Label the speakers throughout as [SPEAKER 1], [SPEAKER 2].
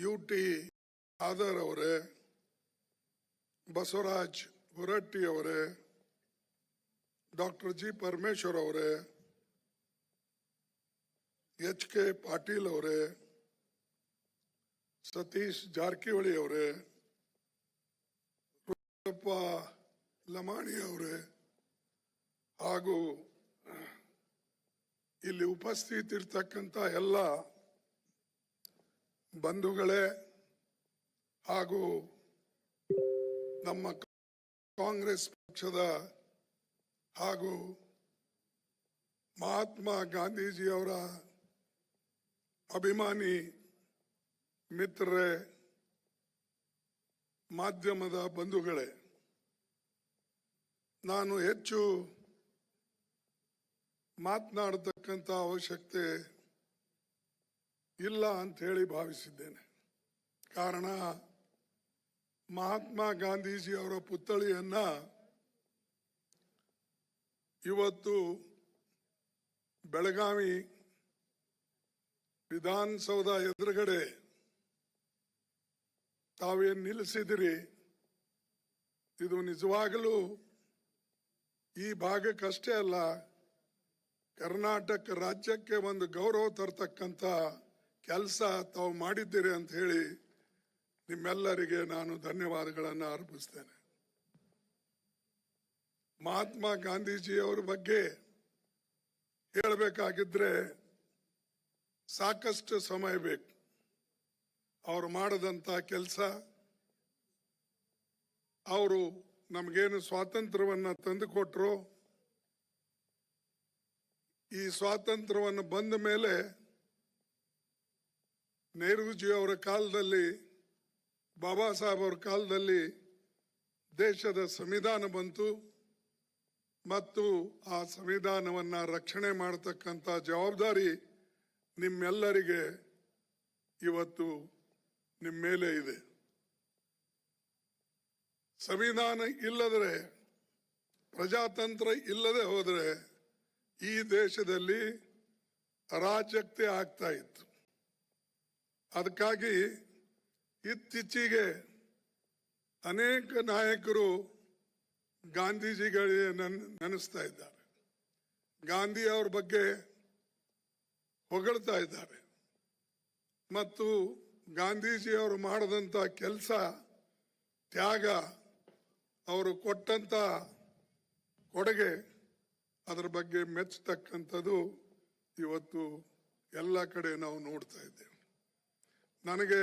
[SPEAKER 1] U T ಆದರ್ ಅವರೇ, ಬಸವರಾಜ್ ಹೊರಟ್ಟಿ ಅವರೇ, doctor G Parameshwar ಅವರೇ, ಎಚ್ ಕೆ ಪಾಟೀಲ್ ಅವರೇ, ಸತೀಶ್ ಜಾರಕಿಹೊಳಿ ಅವರೇ ರುದ್ರಪ್ಪ ಲಮಾಣಿ ಅವರೇ, ಹಾಗೂ ಇಲ್ಲಿ ಉಪಸ್ಥಿತಿರ್ತಕ್ಕಂಥ ಎಲ್ಲ ಬಂಧುಗಳೇ ಹಾಗೂ ನಮ್ಮ ಕಾಂಗ್ರೆಸ್ ಪಕ್ಷದ ಹಾಗೂ ಮಹಾತ್ಮ ಗಾಂಧೀಜಿಯವರ ಅಭಿಮಾನಿ ಮಿತ್ರರೇ, ಮಾಧ್ಯಮದ ಬಂಧುಗಳೇ, ನಾನು ಹೆಚ್ಚು ಮಾತನಾಡತಕ್ಕಂಥ ಅವಶ್ಯಕತೆ ಇಲ್ಲ ಅಂತ ಹೇಳಿ ಭಾವಿಸಿದ್ದೇನೆ. ಕಾರಣ, ಮಹಾತ್ಮ ಗಾಂಧೀಜಿ ಅವರ ಪುತ್ಥಳಿಯನ್ನ ಇವತ್ತು ಬೆಳಗಾವಿ ವಿಧಾನಸೌಧ ಎದುರುಗಡೆ ತಾವೇನು ನಿಲ್ಲಿಸಿದಿರಿ? ಇದು ನಿಜವಾಗಲೂ ಈ ಭಾಗಕ್ಕಷ್ಟೇ ಅಲ್ಲ, ಕರ್ನಾಟಕ ರಾಜ್ಯಕ್ಕೆ ಒಂದು ಗೌರವ ತರ್ತಕ್ಕಂಥ ಕೆಲಸ ತಾವು ಮಾಡಿದ್ದೀರಿ ಅಂತ ಹೇಳಿ ನಿಮ್ಮೆಲ್ಲರಿಗೆ ನಾನು ಧನ್ಯವಾದಗಳನ್ನು ಅರ್ಪಿಸ್ತೇನೆ. ಮಹಾತ್ಮ ಗಾಂಧೀಜಿಯವರ ಬಗ್ಗೆ ಹೇಳಬೇಕಾಗಿದ್ರೆ ಸಾಕಷ್ಟು ಸಮಯ ಬೇಕು. ಅವರು ಮಾಡದಂತ ಕೆಲಸ, ಅವರು ನಮಗೇನು ಸ್ವಾತಂತ್ರ್ಯವನ್ನ ತಂದುಕೊಟ್ರು, ಈ ಸ್ವಾತಂತ್ರ್ಯವನ್ನು ಬಂದ ಮೇಲೆ ನೆಹರೂಜಿ ಅವರ ಕಾಲದಲ್ಲಿ, ಬಾಬಾ ಸಾಹೇಬ್ ಅವರ ಕಾಲದಲ್ಲಿ ದೇಶದ ಸಂವಿಧಾನ ಬಂತು ಮತ್ತು ಆ ಸಂವಿಧಾನವನ್ನ ರಕ್ಷಣೆ ಮಾಡತಕ್ಕಂಥ ಜವಾಬ್ದಾರಿ ನಿಮ್ಮೆಲ್ಲರಿಗೆ ಇವತ್ತು ನಿಮ್ಮ ಮೇಲೆ ಇದೆ. ಸಂವಿಧಾನ ಇಲ್ಲದ್ರೆ, ಪ್ರಜಾತಂತ್ರ ಇಲ್ಲದೆ ಹೋದರೆ ಈ ದೇಶದಲ್ಲಿ ಅರಾಜಕತೆ ಆಗ್ತಾ ಇತ್ತು. ಅದಕ್ಕಾಗಿ ಇತ್ತೀಚೆಗೆ ಅನೇಕ ನಾಯಕರು ಗಾಂಧೀಜಿಗಳಿಗೆ ನನ್, ನೆನೆಸ್ತಾ ಇದ್ದಾರೆ. ಗಾಂಧಿ ಅವ್ರ ಬಗ್ಗೆ ಹೊಗಳ್ತಾ ಇದ್ದಾರೆ. ಮತ್ತು ಗಾಂಧೀಜಿಯವರು ಮಾಡಿದಂಥ ಕೆಲಸ, ತ್ಯಾಗ ಅವರು ಕೊಟ್ಟಂತ ಕೊಡುಗೆ ಅದರ ಬಗ್ಗೆ ಮೆಚ್ಚತಕ್ಕಂಥದ್ದು ಇವತ್ತು ಎಲ್ಲ ಕಡೆ ನಾವು ನೋಡ್ತಾ ಇದ್ದೇವೆ. ನನಗೆ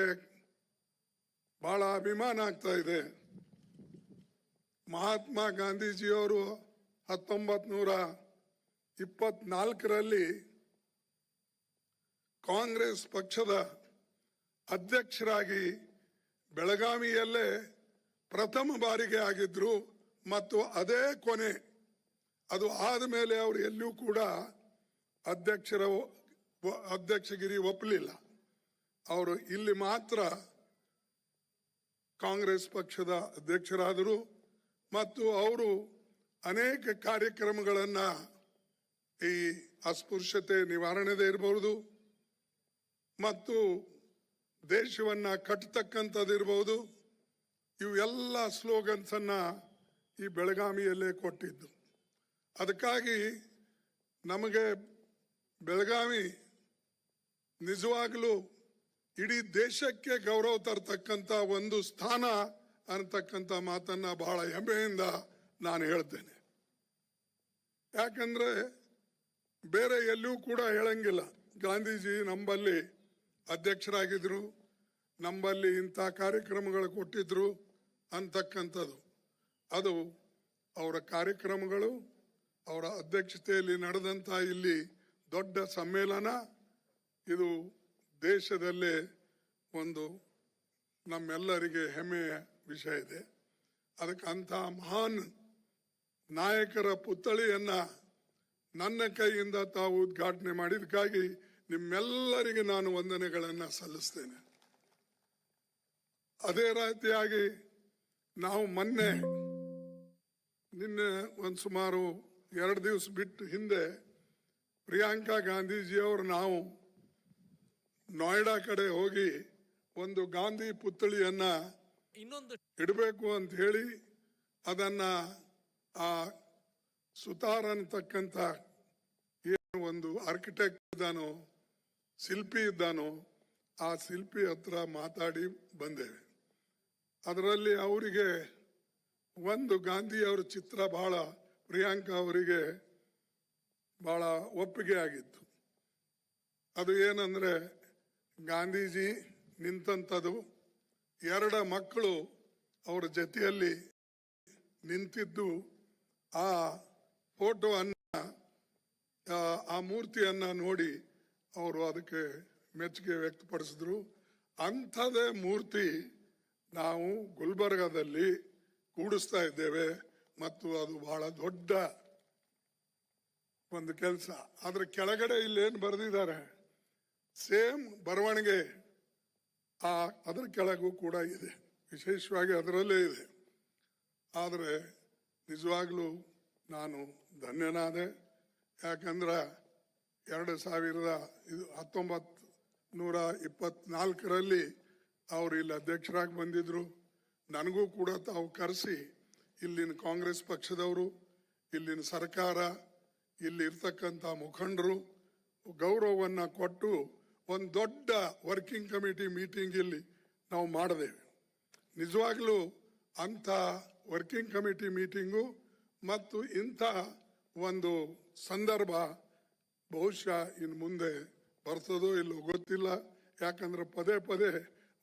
[SPEAKER 1] ಬಹಳ ಅಭಿಮಾನ ಆಗ್ತಾ ಇದೆ. ಮಹಾತ್ಮ ಗಾಂಧೀಜಿಯವರು ಹತ್ತೊಂಬತ್ ನೂರ ಇಪ್ಪತ್ನಾಲ್ಕರಲ್ಲಿ ಕಾಂಗ್ರೆಸ್ ಪಕ್ಷದ ಅಧ್ಯಕ್ಷರಾಗಿ ಬೆಳಗಾವಿಯಲ್ಲೇ ಪ್ರಥಮ ಬಾರಿಗೆ ಆಗಿದ್ರು ಮತ್ತು ಅದೇ ಕೊನೆ ಅದು ಆದ ಮೇಲೆ ಅವರು ಎಲ್ಲೂ ಕೂಡ ಅಧ್ಯಕ್ಷರ ಅಧ್ಯಕ್ಷಗಿರಿ ಒಪ್ಪಲಿಲ್ಲ. ಅವರು ಇಲ್ಲಿ ಮಾತ್ರ ಕಾಂಗ್ರೆಸ್ ಪಕ್ಷದ ಅಧ್ಯಕ್ಷರಾದರು ಮತ್ತು ಅವರು ಅನೇಕ ಕಾರ್ಯಕ್ರಮಗಳನ್ನು ಈ ಅಸ್ಪೃಶ್ಯತೆ ನಿವಾರಣೆದೇ ಇರಬಹುದು ಮತ್ತು ದೇಶವನ್ನು ಕಟ್ಟತಕ್ಕಂಥದ್ದಿರಬಹುದು ಇವೆಲ್ಲ ಸ್ಲೋಗನ್ಸನ್ನು ಈ ಬೆಳಗಾವಿಯಲ್ಲೇ ಕೊಟ್ಟಿದ್ದು. ಅದಕ್ಕಾಗಿ ನಮಗೆ ಬೆಳಗಾವಿ ನಿಜವಾಗಲೂ ಇಡೀ ದೇಶಕ್ಕೆ ಗೌರವ ತರತಕ್ಕಂಥ ಒಂದು ಸ್ಥಾನ ಅನ್ನತಕ್ಕಂಥ ಮಾತನ್ನ ಬಹಳ ಹೆಮ್ಮೆಯಿಂದ ನಾನು ಹೇಳ್ತೇನೆ. ಯಾಕಂದ್ರೆ ಬೇರೆ ಎಲ್ಲೂ ಕೂಡ ಹೇಳಂಗಿಲ್ಲ. ಗಾಂಧೀಜಿ ನಂಬಲ್ಲಿ ಅಧ್ಯಕ್ಷರಾಗಿದ್ರು, ನಂಬಲ್ಲಿ ಇಂಥ ಕಾರ್ಯಕ್ರಮಗಳು ಕೊಟ್ಟಿದ್ರು ಅಂತಕ್ಕಂಥದ್ದು. ಅದು ಅವರ ಕಾರ್ಯಕ್ರಮಗಳು, ಅವರ ಅಧ್ಯಕ್ಷತೆಯಲ್ಲಿ ನಡೆದಂತ ಇಲ್ಲಿ ದೊಡ್ಡ ಸಮ್ಮೇಳನ, ಇದು ದೇಶದಲ್ಲೇ ಒಂದು ನಮ್ಮೆಲ್ಲರಿಗೆ ಹೆಮ್ಮೆಯ ವಿಷಯ ಇದೆ. ಅದಕ್ಕೆ ಅಂಥ ಮಹಾನ್ ನಾಯಕರ ಪುತ್ಥಳಿಯನ್ನ ನನ್ನ ಕೈಯಿಂದ ತಾವು ಉದ್ಘಾಟನೆ ಮಾಡಿದಕ್ಕಾಗಿ ನಿಮ್ಮೆಲ್ಲರಿಗೆ ನಾನು ವಂದನೆಗಳನ್ನ ಸಲ್ಲಿಸ್ತೇನೆ. ಅದೇ ರೀತಿಯಾಗಿ ನಾವು ಮೊನ್ನೆ ನಿನ್ನೆ ಒಂದು ಸುಮಾರು ಎರಡು ದಿವಸ ಬಿಟ್ಟು ಹಿಂದೆ ಪ್ರಿಯಾಂಕಾ ಗಾಂಧೀಜಿಯವರು ನಾವು ನೋಯ್ಡಾ ಕಡೆ ಹೋಗಿ ಒಂದು ಗಾಂಧಿ ಪುತ್ಥಳಿಯನ್ನ
[SPEAKER 2] ಇನ್ನೊಂದು
[SPEAKER 1] ಇಡಬೇಕು ಅಂತ ಹೇಳಿ ಅದನ್ನ ಆ ಸುತಾರ್ ಅಂತಕ್ಕಂಥ ಏನು ಒಂದು ಆರ್ಕಿಟೆಕ್ಟ್ ಇದ್ದಾನೋ ಶಿಲ್ಪಿ ಇದ್ದಾನೋ ಆ ಶಿಲ್ಪಿ ಹತ್ರ ಮಾತಾಡಿ ಬಂದೇವೆ ಅದರಲ್ಲಿ ಅವರಿಗೆ ಒಂದು ಗಾಂಧಿಯವರ ಚಿತ್ರ ಬಹಳ ಪ್ರಿಯಾಂಕಾ ಅವರಿಗೆ ಬಹಳ ಒಪ್ಪಿಗೆ ಆಗಿತ್ತು. ಅದು ಏನಂದ್ರೆ ಗಾಂಧೀಜಿ ನಿಂತಂಥದ್ದು ಎರಡ ಮಕ್ಕಳು ಅವರ ಜೊತೆಯಲ್ಲಿ ನಿಂತಿದ್ದು ಆ ಫೋಟೋವನ್ನ ಆ, ಆ ಮೂರ್ತಿಯನ್ನ ನೋಡಿ ಅವರು ಅದಕ್ಕೆ ಮೆಚ್ಚುಗೆ ವ್ಯಕ್ತಪಡಿಸಿದ್ರು. ಅಂಥದೇ ಮೂರ್ತಿ ನಾವು ಗುಲ್ಬರ್ಗಾದಲ್ಲಿ ಕೂಡಿಸ್ತಾ ಇದ್ದೇವೆ ಮತ್ತು ಅದು ಬಹಳ ದೊಡ್ಡ ಒಂದು ಕೆಲಸ. ಆದ್ರೆ ಕೆಳಗಡೆ ಇಲ್ಲೇನು ಬರೆದಿದ್ದಾರೆ? ಸೇಮ್ ಬರವಣಿಗೆ. ಆ ಅದರ ಕೆಳಗೂ ಕೂಡ ಇದೆ. ವಿಶೇಷವಾಗಿ ಅದರಲ್ಲೇ ಇದೆ. ಆದರೆ ನಿಜವಾಗ್ಲೂ ನಾನು ಧನ್ಯನಾದೆ. ಯಾಕಂದ್ರೆ ಎರಡು ಸಾವಿರದ ಇದು ಹತ್ತೊಂಬತ್ತು ನೂರ ಇಪ್ಪತ್ನಾಲ್ಕರಲ್ಲಿ ಅವರು ಇಲ್ಲಿ ಅಧ್ಯಕ್ಷರಾಗಿ ಬಂದಿದ್ರು. ನನಗೂ ಕೂಡ ತಾವು ಕರೆಸಿ ಇಲ್ಲಿನ ಕಾಂಗ್ರೆಸ್ ಪಕ್ಷದವರು, ಇಲ್ಲಿನ ಸರ್ಕಾರ ಇಲ್ಲಿ ಇರ್ತಕ್ಕಂಥ ಮುಖಂಡರು ಗೌರವವನ್ನು ಕೊಟ್ಟು ಒಂದು ದೊಡ್ಡ ವರ್ಕಿಂಗ್ ಕಮಿಟಿ ಮೀಟಿಂಗ್ ಇಲ್ಲಿ ನಾವು ಮಾಡಿದೆವು. ನಿಜವಾಗ್ಲೂ ಅಂಥ ವರ್ಕಿಂಗ್ ಕಮಿಟಿ ಮೀಟಿಂಗು ಮತ್ತು ಇಂಥ ಒಂದು ಸಂದರ್ಭ ಬಹುಶಃ ಇನ್ನು ಮುಂದೆ ಬರ್ತದೋ ಇಲ್ಲೋ ಗೊತ್ತಿಲ್ಲ. ಯಾಕಂದ್ರೆ ಪದೇ ಪದೇ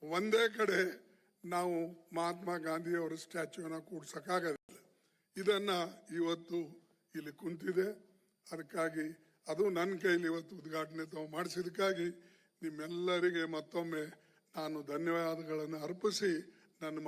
[SPEAKER 1] ಒಂದೇ ಕಡೆ ನಾವು ಮಹಾತ್ಮ ಗಾಂಧಿಯವರ ಸ್ಟ್ಯಾಚ್ಯೂನ ಕೂಡ್ಸೋಕ್ಕಾಗೋದಿಲ್ಲ. ಇದನ್ನ ಇವತ್ತು ಇಲ್ಲಿ ಕುಂತಿದೆ. ಅದಕ್ಕಾಗಿ ಅದು ನನ್ನ ಕೈಲಿ ಇವತ್ತು ಉದ್ಘಾಟನೆ ತಾವು ಮಾಡಿಸಿದಕ್ಕಾಗಿ ನಿಮ್ಮೆಲ್ಲರಿಗೆ ಮತ್ತೊಮ್ಮೆ ನಾನು ಧನ್ಯವಾದಗಳನ್ನು ಅರ್ಪಿಸಿ ನನ್ನ